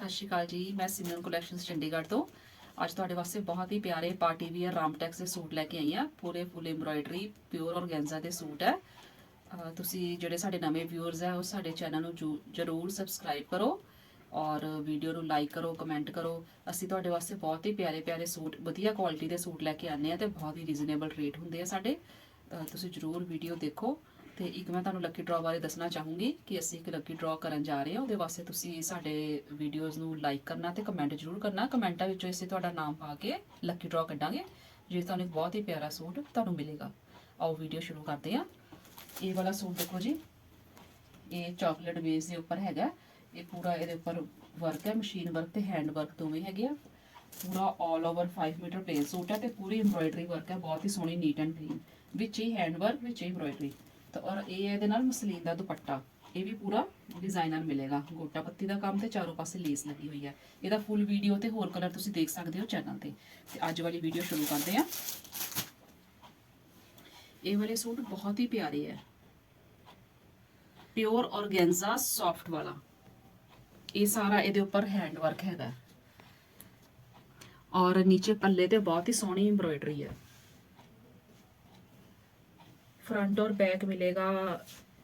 ਸਤਿ ਸ਼੍ਰੀ ਅਕਾਲ ਜੀ, ਮੈਂ ਸਿਮਰਨ ਕਲੈਕਸ਼ਨਸ ਚੰਡੀਗੜ੍ਹ ਤੋਂ। ਅੱਜ ਤੁਹਾਡੇ ਵਾਸਤੇ ਬਹੁਤ ਹੀ ਪਿਆਰੇ ਪਾਰਟੀ ਵੀਅਰ ਰਾਮਟੈਕਸ ਦੇ ਸੂਟ ਲੈ ਕੇ ਆਈ ਆ ਪੂਰੇ ਫੁੱਲ ਐਮਬ੍ਰਾਇਡਰੀ ਪਿਓਰ ਔਰਗੈਂਜ਼ਾ ਦੇ ਸੂਟ ਹੈ। ਤੁਸੀਂ ਜਿਹੜੇ ਸਾਡੇ ਨਵੇਂ ਵਿਊਅਰਸ ਹੈ, ਉਹ ਸਾਡੇ ਚੈਨਲ ਨੂੰ ਜੂ- ਜਰੂਰ ਸਬਸਕ੍ਰਾਈਬ ਕਰੋ ਔਰ ਵੀਡੀਓ ਨੂੰ ਲਾਈਕ ਕਰੋ ਕਮੈਂਟ ਕਰੋ। ਅਸੀਂ ਤੁਹਾਡੇ ਵਾਸਤੇ ਬਹੁਤ ਹੀ ਪਿਆਰੇ ਪਿਆਰੇ ਸੂਟ, ਵਧੀਆ ਕੁਆਲਿਟੀ ਦੇ ਸੂਟ ਲੈ ਕੇ ਆਨੇ ਆ ਤੇ ਬਹੁਤ ਹੀ ਰੀਜ਼ਨੇਬਲ ਰੇਟ ਹੁੰਦੇ ਆ ਸਾਡੇ। ਤੁਸੀਂ ਜਰੂਰ ਵੀਡੀਓ ਦੇਖੋ। ਤੇ ਇੱਕ ਮੈਂ ਤੁਹਾਨੂੰ ਲੱਕੀ ਡਰਾਅ ਬਾਰੇ ਦੱਸਣਾ ਚਾਹੂੰਗੀ ਕਿ ਅਸੀਂ ਇੱਕ ਲੱਕੀ ਡਰਾਅ ਕਰਨ ਜਾ ਰਹੇ ਹਾਂ, ਉਹਦੇ ਵਾਸਤੇ ਤੁਸੀਂ ਸਾਡੇ ਵੀਡੀਓਜ਼ ਨੂੰ ਲਾਈਕ ਕਰਨਾ ਤੇ ਕਮੈਂਟ ਜ਼ਰੂਰ ਕਰਨਾ। ਕਮੈਂਟਾਂ ਵਿੱਚੋਂ ਅਸੀਂ ਤੁਹਾਡਾ ਨਾਮ ਪਾ ਕੇ ਲੱਕੀ ਡਰਾਅ ਕੱਢਾਂਗੇ ਜਿਸ ਤੁਹਾਨੂੰ ਇੱਕ ਬਹੁਤ ਹੀ ਪਿਆਰਾ ਸੂਟ ਤੁਹਾਨੂੰ ਮਿਲੇਗਾ। ਆਓ ਵੀਡੀਓ ਸ਼ੁਰੂ ਕਰਦੇ ਹਾਂ। ਇਹ ਵਾਲਾ ਸੂਟ ਦੇਖੋ ਜੀ, ਇਹ ਚਾਕਲੇਟ ਬੇਸ ਦੇ ਉੱਪਰ ਹੈਗਾ। ਇਹ ਪੂਰਾ ਇਹਦੇ ਉੱਪਰ ਵਰਕ ਹੈ ਮਸ਼ੀਨ ਵਰਕ ਤੇ ਹੈਂਡ ਵਰਕ ਦੋਵੇਂ ਹੈਗੇ ਆ। ਪੂਰਾ 올 ਓਵਰ 5 ਮੀਟਰ ਪਲੇਨ ਸੂਟ ਹੈ ਤੇ ਪੂਰੀ ਐਮਬ੍ਰਾਇਡਰੀ ਵਰਕ ਹੈ, ਬਹੁਤ ਹੀ ਸੋਹਣੀ ਨੀਟ ਐਂਡ ਕਲੀਨ ਵਿੱਚ ਹੀ ਹੈਂਡ ਵਰਕ ਵਿੱਚ ਹੀ ਐਮਬ੍ਰਾਇਡਰੀ ਤਾਂ ਔਰ ਇਹ ਹੈ ਇਹਦੇ ਨਾਲ ਮਸਲੀਨ ਦਾ ਦੁਪੱਟਾ, ਇਹ ਵੀ ਪੂਰਾ ਡਿਜ਼ਾਈਨਰ ਮਿਲੇਗਾ। ਗੋਟਾ ਪੱਤੀ ਦਾ ਕੰਮ ਤੇ ਚਾਰੋਂ ਪਾਸੇ ਲੇਸ ਲੱਗੀ ਹੋਈ ਹੈ। ਇਹਦਾ ਫੁੱਲ ਵੀਡੀਓ ਤੇ ਹੋਰ ਕਲਰ ਤੁਸੀਂ ਦੇਖ ਸਕਦੇ ਹੋ ਚੈਨਲ ਤੇ। ਤੇ ਅੱਜ ਵਾਲੀ ਵੀਡੀਓ ਸ਼ੁਰੂ ਕਰਦੇ ਹਾਂ। ਇਹ ਵਾਲੇ ਸੂਟ ਬਹੁਤ ਹੀ ਪਿਆਰੇ ਹੈ। ਪਿਓਰ ਔਰਗੈਂਜ਼ਾ ਸੌਫਟ ਵਾਲਾ। ਇਹ ਸਾਰਾ ਇਹਦੇ ਉੱਪਰ ਹੈਂਡ ਵਰਕ ਹੈਗਾ। ਔਰ ਨੀਚੇ ਪੱਲੇ ਤੇ ਬਹੁਤ ਹੀ ਸੋਹਣੀ ਐਮਬ੍ਰੋਇਡਰੀ ਹੈ। ਫਰੰਟ ਔਰ ਬੈਕ ਮਿਲੇਗਾ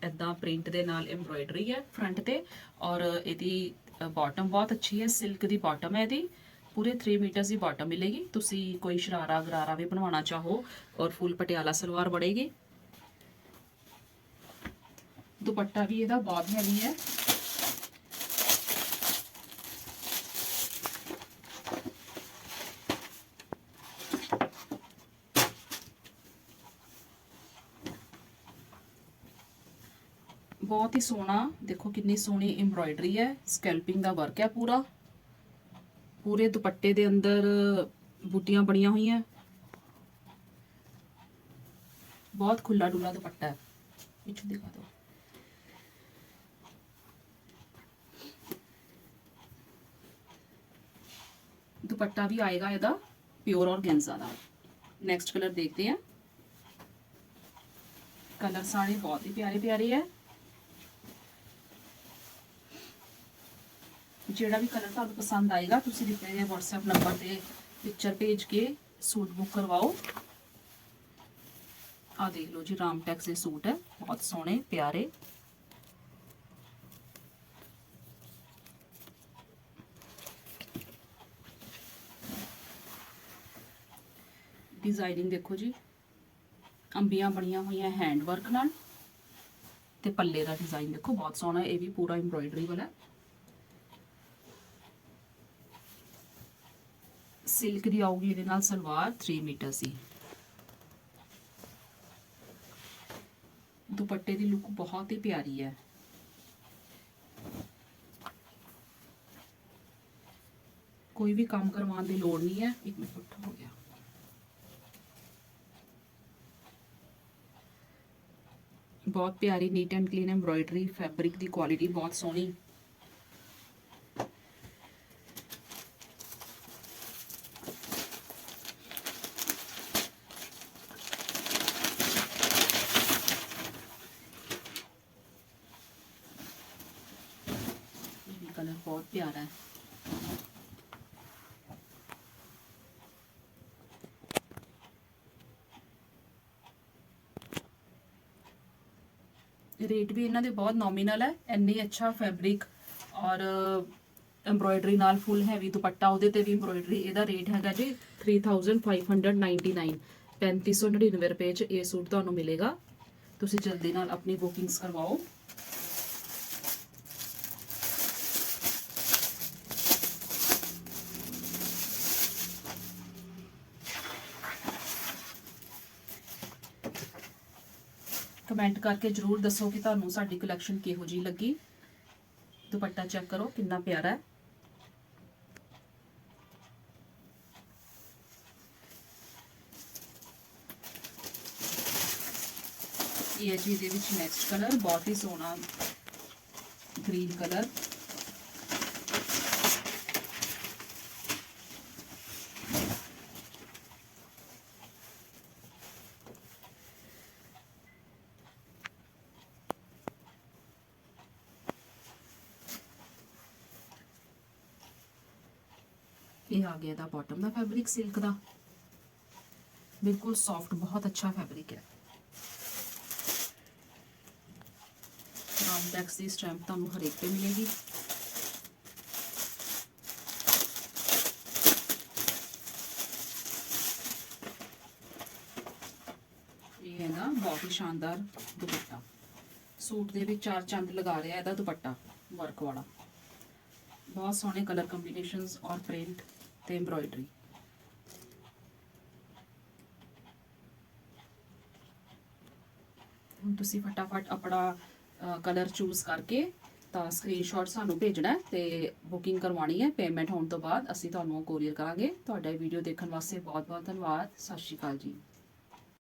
ਐਦਾਂ ਪ੍ਰਿੰਟ ਦੇ ਨਾਲ ਐਮਬ੍ਰੋਇਡਰੀ ਹੈ ਫਰੰਟ ਤੇ ਔਰ ਇਹਦੀ ਬਾਟਮ ਬਹੁਤ ਅੱਛੀ ਹੈ ਸਿਲਕ ਦੀ ਬਾਟਮ ਹੈ ਇਹਦੀ, ਪੂਰੇ 3 ਮੀਟਰਸ ਦੀ ਬਾਟਮ ਮਿਲੇਗੀ। ਤੁਸੀਂ ਕੋਈ ਸ਼ਰਾਰਾ ਗਰਾਰਾ ਵੀ ਬਣਵਾਉਣਾ ਚਾਹੋ ਔਰ ਫੁੱਲ ਪਟਿਆਲਾ ਸਲਵਾਰ ਬਣੇਗੀ। ਦੁਪੱਟਾ ਵੀ ਇਹਦਾ ਬਹੁਤ ਹੈਵੀ ਹੈ। ਬਹੁਤ ਹੀ ਸੋਹਣਾ ਦੇਖੋ ਕਿੰਨੀ ਸੋਹਣੀ ਐਮਬ੍ਰੋਇਡਰੀ ਹੈ ਸਕੈਲਪਿੰਗ ਦਾ ਵਰਕ ਹੈ ਪੂਰਾ ਪੂਰੇ ਦੁਪੱਟੇ ਦੇ ਅੰਦਰ ਬੂਟੀਆਂ ਬਣੀਆਂ ਹੋਈਆਂ ਬਹੁਤ ਖੁੱਲਾ ਡੁੱਲਾ ਦੁਪੱਟਾ ਹੈ ਪਿੱਛੇ ਦਿਖਾ ਦਿਓ ਦੁਪੱਟਾ ਵੀ ਆਏਗਾ ਇਹਦਾ ਪਿਓਰ ਔਰਗੈਂਜ਼ਾ ਦਾ ਨੈਕਸਟ ਕਲਰ ਦੇਖਦੇ ਹਾਂ ਕਲਰ ਸਾਰੇ ਬਹੁਤ ਹੀ ਪਿਆਰੇ ਪਿਆਰੇ ਹੈ ਜਿਹੜਾ ਵੀ ਕਲਰ ਤੁਹਾਨੂੰ ਪਸੰਦ ਆਏਗਾ, ਤੁਸੀਂ ਦਿੱਤੇ ਗਏ WhatsApp ਨੰਬਰ ਤੇ ਪਿਕਚਰ ਭੇਜ ਕੇ ਸੂਟ ਬੁੱਕ ਕਰਵਾਓ। ਆ ਦੇਖ ਲਓ ਜੀ, ਰਾਮ ਟੈਕਸ ਦੇ ਸੂਟ ਹੈ, ਬਹੁਤ ਸੋਹਣੇ, ਪਿਆਰੇ। ਡਿਜ਼ਾਈਨਿੰਗ ਦੇਖੋ ਜੀ, ਅੰਬੀਆਂ ਬਣੀਆਂ ਹੋਈਆਂ ਹੈਂਡ ਵਰਕ ਨਾਲ ਤੇ ਪੱਲੇ ਦਾ ਡਿਜ਼ਾਈਨ ਦੇਖੋ, ਬਹੁਤ ਸੋਹਣਾ ਇਹ ਵੀ ਪੂਰਾ ਐਮਬ੍ਰੋਇਡਰੀ ਵਾਲਾ ਸਿਲਕ ਦੀ ਆਊਗੀ ਇਹਦੇ ਨਾਲ ਸਲਵਾਰ 3 ਮੀਟਰ ਸੀ। ਦੁਪੱਟੇ ਦੀ ਲੁੱਕ ਬਹੁਤ ਹੀ ਪਿਆਰੀ ਹੈ। ਕੋਈ ਵੀ ਕੰਮ ਕਰਵਾਉਣ ਦੀ ਲੋੜ ਨਹੀਂ ਹੈ। ਇੱਕ ਮਿੰਟ, ਉੱਠ ਹੋ ਗਿਆ। ਬਹੁਤ ਪਿਆਰੀ neat and clean embroidery fabric the quality ਬਹੁਤ ਸੋਹਣੀ ਇਹ ਵੀ ਕਲਰ ਬਹੁਤ ਪਿਆਰਾ ਹੈ। ਰੇਟ ਵੀ ਇਹਨਾਂ ਦੇ ਬਹੁਤ ਨੋਮੀਨਲ ਹੈ, ਇੰਨੀ ਅੱਛਾ ਫੈਬਰਿਕ ਔਰ ਐਮਬ੍ਰੋਇਡਰੀ ਨਾਲ ਫੁੱਲ ਹੈਵੀ ਦੁਪੱਟਾ, ਉਹਦੇ ਤੇ ਵੀ ਐਮਬ੍ਰੋਇਡਰੀ ਇਹਦਾ ਰੇਟ ਹੈਗਾ ਜੀ 3599 3599 ਰੁਪਏ ਚ ਇਹ ਸੂਟ ਤੁਹਾਨੂੰ ਮਿਲੇਗਾ। ਤੁਸੀਂ ਜਲਦੀ ਨਾਲ ਆਪਣੀ ਬੁਕਿੰਗਸ ਕਰਵਾਓ। ਕਮੈਂਟ ਕਰਕੇ ਜਰੂਰ ਦੱਸੋ ਕਿ ਤੁਹਾਨੂੰ ਸਾਡੀ ਕਲੈਕਸ਼ਨ ਕਿਹੋ ਜੀ ਲੱਗੀ। ਦੁਪੱਟਾ ਚੈੱਕ ਕਰੋ, ਕਿੰਨਾ ਪਿਆਰਾ ਹੈ। ਇਹ ਹੈ ਜੀ ਇਹਦੇ ਵਿੱਚ ਨੈਕਸਟ ਕਲਰ ਬਹੁਤ ਹੀ ਸੋਹਣਾ ਗ੍ਰੀਨ ਕਲਰ ਇਹ ਆ ਗਿਆ ਦਾ ਬਾਟਮ ਦਾ ਫੈਬਰਿਕ ਸਿਲਕ ਦਾ ਬਿਲਕੁਲ ਸੌਫਟ ਬਹੁਤ ਅੱਛਾ ਫੈਬਰਿਕ ਹੈ ਰਾਮਟੈਕਸ ਦੀ ਸਟੈਂਪ ਤੁਹਾਨੂੰ ਹਰੇਕ ਤੇ ਮਿਲੇਗੀ। ਇਹ ਹੈ ਨਾ ਬਹੁਤ ਹੀ ਸ਼ਾਨਦਾਰ ਦੁਪੱਟਾ। ਸੂਟ ਦੇ ਵਿੱਚ ਚਾਰ ਚੰਦ ਲਗਾ ਰਿਹਾ ਇਹਦਾ ਦੁਪੱਟਾ ਵਰਕ ਵਾਲਾ। ਬਹੁਤ ਸੋਹਣੇ ਕਲਰ ਕੰਬੀਨੇਸ਼ਨਸ ਔਰ ਪ੍ਰਿੰਟ ਤੇ ਐਮਬ੍ਰੋਇਡਰੀ ਹੁਣ ਤੁਸੀਂ ਫਟਾਫਟ ਆਪਣਾ ਕਲਰ ਚੂਜ਼ ਕਰਕੇ ਤਾਂ ਸਕਰੀਨਸ਼ਾਟ ਸਾਨੂੰ ਭੇਜਣਾ ਹੈ ਤੇ ਬੁਕਿੰਗ ਕਰਵਾਉਣੀ ਹੈ ਪੇਮੈਂਟ ਹੋਣ ਤੋਂ ਬਾਅਦ ਅਸੀਂ ਤੁਹਾਨੂੰ ਕੋਰੀਅਰ ਕਰਾਂਗੇ। ਤੁਹਾਡਾ ਵੀਡੀਓ ਦੇਖਣ ਵਾਸਤੇ ਬਹੁਤ ਬਹੁਤ ਧੰਨਵਾਦ। ਸਤਿ ਸ਼੍ਰੀ ਅਕਾਲ ਜੀ।